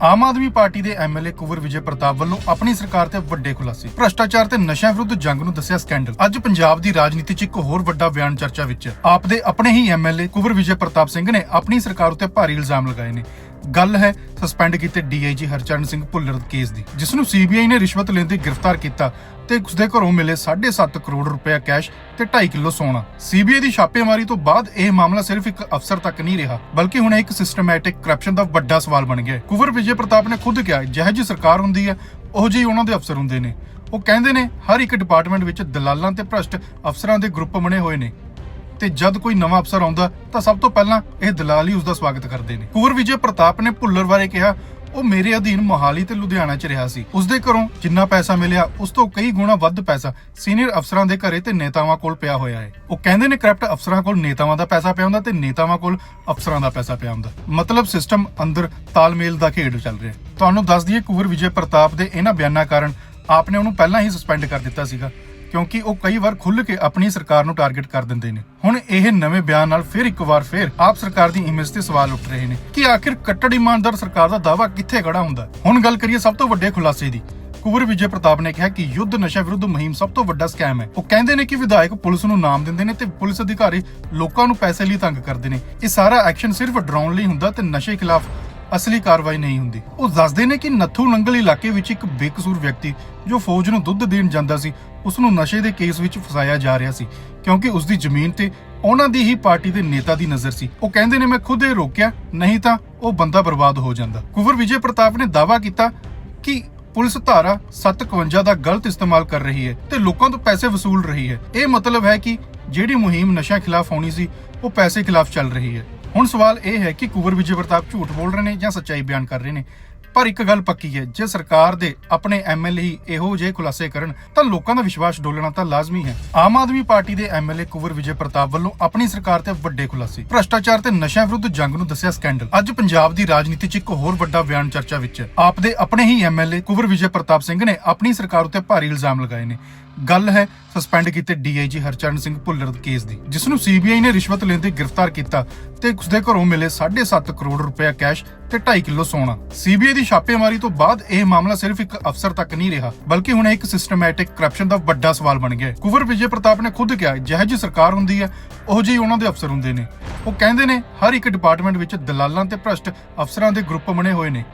ਆਮ Aadmi party ਦੇ MLA Kunwar Vijay Pratap ਵੱਲੋਂ ਆਪਣੀ ਸਰਕਾਰ ਤੇ ਵੱਡੇ ਖੁਲਾਸੇ। ਭ੍ਰਸ਼ਟਾਚਾਰ ਤੇ ਨਸ਼ਿਆਂ ਵਿਰੁੱਧ ਜੰਗ ਨੂੰ ਦੱਸਿਆ ਸਕੈਂਡਲ। ਅੱਜ ਪੰਜਾਬ ਦੀ ਰਾਜਨੀਤੀ 'ਚ ਇੱਕ ਹੋਰ ਵੱਡਾ ਬਿਆਨ ਚਰਚਾ ਵਿੱਚ। ਆਪ ਦੇ ਆਪਣੇ ਹੀ ਐਮਐਲਏ ਕੁਵਰ ਵਿਜੇ ਪ੍ਰਤਾਪ ਸਿੰਘ ਨੇ ਆਪਣੀ ਸਰਕਾਰ ਉੱਤੇ ਭਾਰੀ ਇਲਜ਼ਾਮ ਲਗਾਏ ਨੇ। ਗੱਲ ਹੈ ਸਸਪੈਂਡ ਕੀਤੇ ਡੀਆਈਜੀ ਹਰਚਰਨ ਸਿੰਘ ਭੁੱਲਰ ਕੇਸ ਦੀ ਜਿਸ ਨੂੰ ਸੀਬੀਆਈ ਨੇ ਰਿਸ਼ਵਤ ਲੈਂਦੇ ਗ੍ਰਿਫਤਾਰ ਕੀਤਾ ਤੇ ਉਸਦੇ ਘਰੋਂ ਮਿਲੇ 7.5 ਕਰੋੜ ਰੁਪਏ ਕੈਸ਼ ਤੇ 2.5 ਕਿਲੋ ਸੋਨਾ। ਸੀਬੀਆਈ ਦੀ ਛਾਪੇਮਾਰੀ ਤੋਂ ਬਾਅਦ ਇਹ ਮਾਮਲਾ ਸਿਰਫ ਇੱਕ ਅਫਸਰ ਤੱਕ ਨਹੀਂ ਰਿਹਾ, ਬਲਕਿ ਹੁਣ ਇਹ ਇੱਕ ਸਿਸਟਮੈਟਿਕ ਕਰਪਸ਼ਨ ਦਾ ਵੱਡਾ ਸਵਾਲ ਬਣ ਗਿਆ ਕੁਵਰ ਵਿਜੇ ਪ੍ਰਤਾਪ ਨੇ ਖੁਦ ਕਿਹਾ, ਜਿਹੋ ਜਿਹੀ ਸਰਕਾਰ ਹੁੰਦੀ ਹੈ, ਉਹ ਜਿਹੀ ਉਹਨਾਂ ਦੇ ਅਫਸਰ ਹੁੰਦੇ ਨੇ। ਉਹ ਕਹਿੰਦੇ ਨੇ, ਹਰ ਇੱਕ ਡਿਪਾਰਟਮੈਂਟ ਵਿੱਚ ਦਲਾਲਾਂ ਤੇ ਭ੍ਰਸ਼ਟ ਅਫਸਰਾਂ ਦੇ ਗਰੁੱਪ ਬਣੇ ਹੋਏ ਨੇ। ਤੇ ਜਦ ਕੋਈ ਨਵਾਂ ਅਫਸਰ ਆਉਂਦਾ ਤਾਂ ਸਭ ਤੋਂ ਪਹਿਲਾਂ ਇਹ ਦਲਾਲ ਹੀ ਉਸ ਦਾ ਸਵਾਗਤ ਕਰਦੇ ਨੇ। ਕੁਵਰ ਵਿਜੇ ਪ੍ਰਤਾਪ ਨੇ ਭੁੱਲਰ ਬਾਰੇ ਕਿਹਾ, ਉਹ ਮੇਰੇ ਅਧੀਨ ਮੋਹਾਲੀ ਤੇ ਲੁਧਿਆਣਾ 'ਚ ਰਿਹਾ ਸੀ। ਉਸ ਦੇ ਘਰੋਂ ਜਿੰਨਾ ਪੈਸਾ ਮਿਲਿਆ, ਉਸ ਤੋਂ ਕਈ ਗੁਣਾ ਵੱਧ ਪੈਸਾ ਸੀਨੀਅਰ ਅਫਸਰਾਂ ਦੇ ਘਰੇ ਤੇ ਨੇਤਾਵਾਂ ਕੋਲ ਪਿਆ ਹੋਇਆ ਹੈ। ਉਹ ਕਹਿੰਦੇ ਨੇ ਕਰਪਟ ਅਫਸਰਾਂ ਕੋਲ ਨੇਤਾਵਾਂ ਦਾ ਪੈਸਾ ਪਿਆ ਹੁੰਦਾ ਤੇ ਨੇਤਾਵਾਂ ਕੋਲ ਅਫਸਰਾਂ ਦਾ ਪੈਸਾ ਪਿਆ ਹੁੰਦਾ। ਮਤਲਬ ਸਿਸਟਮ ਅੰਦਰ ਤਾਲਮੇਲ ਦਾ ਖੇਡ ਚੱਲ ਰਿਹਾ ਤੁਹਾਨੂੰ ਦੱਸ ਦਈਏ ਕੁਵਰ ਵਿਜੇ ਪ੍ਰਤਾਪ ਦੇ ਇਹਨਾਂ ਬਿਆਨਾਂ ਕਾਰਨ ਆਪਨੇ ਉਹਨੂੰ ਪਹਿਲਾਂ ਹੀ ਸਸਪੈਂਡ ਕਰ ਦਿੱਤਾ ਸੀਗਾ। ਕਿਉਂਕਿ ਉਹ ਕਈ ਵਾਰ ਖੁੱਲ੍ਹ ਕੇ ਆਪਣੀ ਸਰਕਾਰ ਨੂੰ ਟਾਰਗੇਟ ਕਰ ਦਿੰਦੇ ਨੇ। ਹੁਣ ਇਹ ਨਵੇਂ ਬਿਆਨ ਨਾਲ ਫਿਰ ਇੱਕ ਵਾਰ ਫਿਰ ਆਪ ਸਰਕਾਰ ਦੀ ਇਮੇਜ ਤੇ ਸਵਾਲ ਉੱਠ ਰਹੇ ਨੇ ਕਿ ਆਖਿਰ ਕੱਟੜ ਇਮਾਨਦਾਰ ਸਰਕਾਰ ਦਾ ਦਾਵਾ ਕਿੱਥੇ ਖੜਾ ਹੁੰਦਾ ਹੁਣ ਗੱਲ ਕਰੀਏ ਸਭ ਤੋਂ ਵੱਡੇ ਖੁਲਾਸੇ ਦੀ। ਕੁਵਰ ਵਿਜੇ ਪ੍ਰਤਾਪ ਨੇ ਕਿਹਾ ਕਿ ਯੁੱਧ ਨਸ਼ਾ ਵਿਰੁੱਧ ਮੁਹਿੰਮ ਸਭ ਤੋਂ ਵੱਡਾ ਸਕੈਮ ਹੈ। ਉਹ ਕਹਿੰਦੇ ਨੇ ਕਿ ਵਿਧਾਇਕ ਪੁਲਿਸ ਨੂੰ ਨਾਮ ਦਿੰਦੇ ਨੇ ਤੇ ਪੁਲਿਸ ਅਧਿਕਾਰੀ ਲੋਕਾਂ ਨੂੰ ਪੈਸੇ ਲਈ ਤੰਗ ਕਰਦੇ ਨੇ। ਇਹ ਸਾਰਾ ਐਕਸ਼ਨ ਸਿਰਫ ਡਰਾਉਣ ਲਈ ਹੁੰਦਾ ਤੇ ਨਸ਼ੇ ਖਿਲਾਫ ਅਸਲੀ ਕਾਰਵਾਈ ਨਹੀਂ ਹੁੰਦੀ। ਉਹ ਦੱਸਦੇ ਨੇ ਕਿ ਨੱਥੂ ਨੰਗਲ ਇਲਾਕੇ ਵਿੱਚ ਇੱਕ ਬੇਕਸੂਰ ਵਿਅਕਤੀ, ਜੋ ਫੌਜ ਨੂੰ ਦੁੱਧ ਦੇਣ ਜਾਂਦਾ ਸੀ ਉਸ ਨੂੰ ਨਸ਼ੇ ਦੇ ਕੇਸ ਵਿੱਚ ਫਸਾਇਆ ਜਾ ਰਿਹਾ ਸੀ, ਕਿਉਂਕਿ ਉਸ ਦੀ ਜ਼ਮੀਨ ਤੇ ਉਹਨਾਂ ਦੀ ਹੀ ਪਾਰਟੀ ਦੇ ਨੇਤਾ ਦੀ ਨਜ਼ਰ ਸੀ। ਉਹ ਕਹਿੰਦੇ ਨੇ, ਮੈਂ ਖੁਦ ਇਹ ਰੋਕਿਆ, ਨਹੀਂ ਤਾਂ ਉਹ ਬੰਦਾ ਬਰਬਾਦ ਹੋ ਜਾਂਦਾ। ਕੁਵਰ ਵਿਜੇ ਪ੍ਰਤਾਪ ਨੇ ਦਾਅਵਾ ਕੀਤਾ ਕਿ ਪੁਲਿਸ ਧਾਰਾ 751 ਦਾ ਗਲਤ ਇਸਤੇਮਾਲ ਕਰ ਰਹੀ ਹੈ ਤੇ ਲੋਕਾਂ ਤੋਂ ਪੈਸੇ ਵਸੂਲ ਰਹੀ ਹੈ। ਇਹ ਮਤਲਬ ਹੈ ਕਿ ਜਿਹੜੀ ਮੁਹਿੰਮ ਨਸ਼ਾ ਖਿਲਾਫ ਹੋਣੀ ਸੀ, ਉਹ ਪੈਸੇ ਖਿਲਾਫ ਚੱਲ ਰਹੀ ਹੈ। ਹੁਣ ਸਵਾਲ ਇਹ ਹੈ ਕਿ ਕੁਵਰ ਵਿਜੇ ਪ੍ਰਤਾਪ ਝੂਠ ਬੋਲ ਰਹੇ ਨੇ ਜਾਂ ਸੱਚਾਈ ਬਿਆਨ ਕਰ ਰਹੇ ਨੇ? ਪਰ ਇੱਕ ਗੱਲ ਪੱਕੀ ਹੈ, ਜੇ ਸਰਕਾਰ ਦੇ ਆਪਣੇ ਐਮਐਲਏ ਹੀ ਇਹੋ ਜਿਹੇ ਖੁਲਾਸੇ ਕਰਨ, ਤਾਂ ਲੋਕਾਂ ਦਾ ਵਿਸ਼ਵਾਸ ਡੋਲਣਾ ਤਾਂ ਲਾਜ਼ਮੀ ਹੈ। ਆਮ ਆਦਮੀ ਪਾਰਟੀ ਦੇ ਐਮਐਲਏ ਕੁਵਰ ਵਿਜੇ ਪ੍ਰਤਾਪ ਵੱਲੋਂ ਆਪਣੀ ਸਰਕਾਰ ਤੇ ਵੱਡੇ ਖੁਲਾਸੇ। ਭ੍ਰਸ਼ਟਾਚਾਰ ਤੇ ਨਸ਼ਿਆਂ ਵਿਰੁੱਧ ਜੰਗ ਨੂੰ ਦੱਸਿਆ ਸਕੈਂਡਲ। ਅੱਜ ਪੰਜਾਬ ਦੀ ਰਾਜਨੀਤੀ 'ਚ ਇੱਕ ਹੋਰ ਵੱਡਾ ਬਿਆਨ ਚਰਚਾ ਵਿੱਚ ਹੈ। ਆਪ ਦੇ ਆਪਣੇ ਹੀ ਐਮਐਲਏ ਕੁਵਰ ਵਿਜੇ ਪ੍ਰਤਾਪ ਸਿੰਘ ਨੇ ਆਪਣੀ ਸਰਕਾਰ ਉੱਤੇ ਭਾਰੀ ਇਲਜ਼ਾਮ ਲਗਾਏ ਨੇ। ਗੱਲ ਹੈ ਸਸਪੈਂਡ ਕੀਤੇ ਡੀਆਈਜੀ ਹਰਚਰਨ ਸਿੰਘ ਭੁੱਲਰ ਕੇਸ ਦੀ ਜਿਸ ਨੂੰ ਸੀਬੀਆਈ ਨੇ ਰਿਸ਼ਵਤ ਲੈਂਦੇ ਗ੍ਰਿਫਤਾਰ ਕੀਤਾ ਤੇ ਉਸਦੇ ਘਰੋਂ ਮਿਲੇ 7.5 ਕਰੋੜ ਰੁਪਏ ਕੈਸ਼ ਤੇ 2.5 ਕਿਲੋ ਸੋਨਾ। ਸੀਬੀਆਈ ਦੀ ਛਾਪੇਮਾਰੀ ਤੋਂ ਬਾਅਦ ਇਹ ਮਾਮਲਾ ਸਿਰਫ ਇੱਕ ਅਫਸਰ ਤੱਕ ਨਹੀਂ ਰਿਹਾ, ਬਲਕਿ ਹੁਣ ਇੱਕ ਸਿਸਟਮੈਟਿਕ ਕਰਪਸ਼ਨ ਦਾ ਵੱਡਾ ਸਵਾਲ ਬਣ ਗਿਆ ਹੈ। ਕੁਵਰ ਵਿਜੇ ਪ੍ਰਤਾਪ ਨੇ ਖੁਦ ਕਿਹਾ, ਜਿਹੋ ਜਿਹੀ ਸਰਕਾਰ ਹੁੰਦੀ ਹੈ, ਉਹ ਜਿਹੀ ਉਹਨਾਂ ਦੇ ਅਫਸਰ ਹੁੰਦੇ ਨੇ। ਉਹ ਕਹਿੰਦੇ ਨੇ, ਹਰ ਇੱਕ ਡਿਪਾਰਟਮੈਂਟ ਵਿੱਚ ਦਲਾਲਾਂ ਤੇ ਭ੍ਰਸ਼ਟ ਅਫਸਰਾਂ ਦੇ ਗਰੁੱਪ ਬਣੇ ਹੋਏ ਨੇ।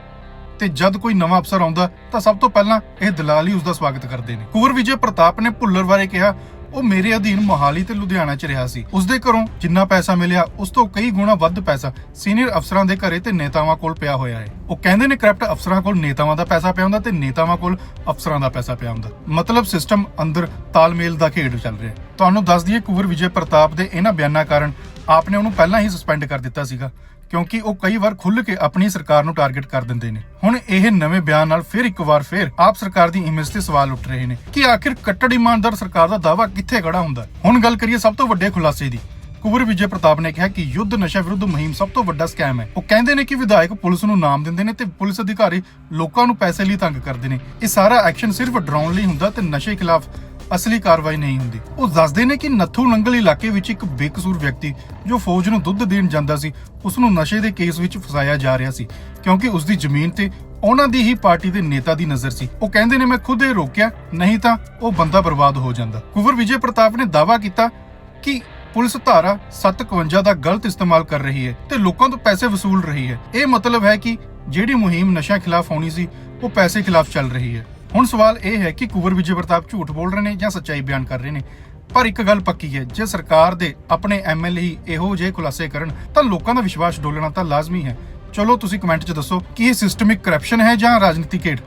ਤੇ ਜਦ ਕੋਈ ਨਵਾਂ ਅਫਸਰ ਆਉਂਦਾ ਤਾਂ ਸਭ ਤੋਂ ਪਹਿਲਾਂ ਇਹ ਦਲਾਲ ਹੀ ਉਸ ਦਾ ਸਵਾਗਤ ਕਰਦੇ ਨੇ। ਕੁਵਰ ਵਿਜੇ ਪ੍ਰਤਾਪ ਨੇ ਭੁੱਲਰ ਬਾਰੇ ਕਿਹਾ, ਉਹ ਮੇਰੇ ਅਧੀਨ ਮੋਹਾਲੀ ਤੇ ਲੁਧਿਆਣਾ 'ਚ ਰਿਹਾ ਸੀ। ਉਸ ਦੇ ਘਰੋਂ ਜਿੰਨਾ ਪੈਸਾ ਮਿਲਿਆ, ਉਸ ਤੋਂ ਕਈ ਗੁਣਾ ਵੱਧ ਪੈਸਾ ਸੀਨੀਅਰ ਅਫਸਰਾਂ ਦੇ ਘਰੇ ਤੇ ਨੇਤਾਵਾਂ ਕੋਲ ਪਿਆ ਹੋਇਆ ਹੈ। ਉਹ ਕਹਿੰਦੇ ਨੇ ਕਰਪਟ ਅਫਸਰਾਂ ਕੋਲ ਨੇਤਾਵਾਂ ਦਾ ਪੈਸਾ ਪਿਆ ਹੁੰਦਾ ਤੇ ਨੇਤਾਵਾਂ ਕੋਲ ਅਫਸਰਾਂ ਦਾ ਪੈਸਾ ਪਿਆ ਹੁੰਦਾ। ਮਤਲਬ ਸਿਸਟਮ ਅੰਦਰ ਤਾਲਮੇਲ ਦਾ ਖੇਡ ਚੱਲ ਰਿਹਾ ਤੁਹਾਨੂੰ ਦੱਸ ਦਈਏ ਕੁਵਰ ਵਿਜੇ ਪ੍ਰਤਾਪ ਦੇ ਇਹਨਾਂ ਬਿਆਨਾਂ ਕਾਰਨ ਆਪਨੇ ਉਹਨੂੰ ਪਹਿਲਾਂ ਹੀ ਸਸਪੈਂਡ ਕਰ ਦਿੱਤਾ ਸੀਗਾ। ਕਿਉਂਕਿ ਉਹ ਕਈ ਵਾਰ ਖੁੱਲ੍ਹ ਕੇ ਆਪਣੀ ਸਰਕਾਰ ਨੂੰ ਟਾਰਗੇਟ ਕਰ ਦਿੰਦੇ ਨੇ। ਹੁਣ ਇਹ ਨਵੇਂ ਬਿਆਨ ਨਾਲ ਫਿਰ ਇੱਕ ਵਾਰ ਫਿਰ ਆਪ ਸਰਕਾਰ ਦੀ ਇਮੇਜ ਤੇ ਸਵਾਲ ਉੱਠ ਰਹੇ ਨੇ ਕਿ ਆਖਿਰ ਕੱਟੜ ਇਮਾਨਦਾਰ ਸਰਕਾਰ ਦਾ ਦਾਵਾ ਕਿੱਥੇ ਖੜਾ ਹੁੰਦਾ? ਹੁਣ ਗੱਲ ਕਰੀਏ ਸਭ ਤੋਂ ਵੱਡੇ ਖੁਲਾਸੇ ਦੀ। ਕੁਵਰ ਵਿਜੇ ਪ੍ਰਤਾਪ ਨੇ ਕਿਹਾ ਕਿ ਯੁੱਧ ਨਸ਼ਾ ਵਿਰੁੱਧ ਮੁਹਿੰਮ ਸਭ ਤੋਂ ਵੱਡਾ ਸਕੈਮ ਹੈ। ਉਹ ਕਹਿੰਦੇ ਨੇ ਕਿ ਵਿਧਾਇਕ ਪੁਲਿਸ ਨੂੰ ਨਾਮ ਦਿੰਦੇ ਨੇ ਤੇ ਪੁਲਿਸ ਅਧਿਕਾਰੀ ਲੋਕਾਂ ਨੂੰ ਪੈਸੇ ਲਈ ਤੰਗ ਕਰਦੇ ਨੇ। ਇਹ ਸਾਰਾ ਐਕਸ਼ਨ ਸਿਰਫ ਡਰਾਉਣ ਲਈ ਹੁੰਦਾ ਤੇ ਨਸ਼ੇ ਖਿਲਾਫ ਅਸਲੀ ਕਾਰਵਾਈ ਨਹੀਂ ਹੁੰਦੀ। ਉਹ ਦੱਸਦੇ ਨੇ ਕਿ ਨੱਥੂ ਨੰਗਲ ਇਲਾਕੇ ਵਿੱਚ ਇੱਕ ਬੇਕਸੂਰ ਵਿਅਕਤੀ, ਜੋ ਫੌਜ ਨੂੰ ਦੁੱਧ ਦੇਣ ਜਾਂਦਾ ਸੀ ਉਸ ਨੂੰ ਨਸ਼ੇ ਦੇ ਕੇਸ ਵਿੱਚ ਫਸਾਇਆ ਜਾ ਰਿਹਾ ਸੀ, ਕਿਉਂਕਿ ਉਸ ਦੀ ਜ਼ਮੀਨ ਤੇ ਉਹਨਾਂ ਦੀ ਹੀ ਪਾਰਟੀ ਦੇ ਨੇਤਾ ਦੀ ਨਜ਼ਰ ਸੀ। ਉਹ ਕਹਿੰਦੇ ਨੇ, ਮੈਂ ਖੁਦ ਇਹ ਰੋਕਿਆ, ਨਹੀਂ ਤਾਂ ਉਹ ਬੰਦਾ ਬਰਬਾਦ ਹੋ ਜਾਂਦਾ। ਕੁਵਰ ਵਿਜੇ ਪ੍ਰਤਾਪ ਨੇ ਦਾਅਵਾ ਕੀਤਾ ਕਿ ਪੁਲਿਸ ਧਾਰਾ 751 ਦਾ ਗਲਤ ਇਸਤੇਮਾਲ ਕਰ ਰਹੀ ਹੈ ਤੇ ਲੋਕਾਂ ਤੋਂ ਪੈਸੇ ਵਸੂਲ ਰਹੀ ਹੈ। ਇਹ ਮਤਲਬ ਹੈ ਕਿ ਜਿਹੜੀ ਮੁਹਿੰਮ ਨਸ਼ਾ ਖਿਲਾਫ ਹੋਣੀ ਸੀ, ਉਹ ਪੈਸੇ ਖਿਲਾਫ ਚੱਲ ਰਹੀ ਹੈ। ਹੁਣ ਸਵਾਲ ਇਹ ਹੈ ਕਿ ਕੁਵਰ ਵਿਜੇ ਪ੍ਰਤਾਪ ਝੂਠ ਬੋਲ ਰਹੇ ਨੇ ਜਾਂ ਸੱਚਾਈ ਬਿਆਨ ਕਰ ਰਹੇ ਨੇ? ਪਰ ਇੱਕ ਗੱਲ ਪੱਕੀ ਹੈ, ਜੇ ਸਰਕਾਰ ਦੇ ਆਪਣੇ ਐਮਐਲਏ ਹੀ ਇਹੋ ਜਿਹੇ ਖੁਲਾਸੇ ਕਰਨ, ਤਾਂ ਲੋਕਾਂ ਦਾ ਵਿਸ਼ਵਾਸ ਡੋਲਣਾ ਤਾਂ ਲਾਜ਼ਮੀ ਹੈ। ਚਲੋ ਤੁਸੀਂ ਕਮੈਂਟ 'ਚ ਦੱਸੋ ਕਿ ਇਹ ਸਿਸਟਮਿਕ ਕਰਪਸ਼ਨ ਹੈ ਜਾਂ ਰਾਜਨੀਤੀ ਖੇਡ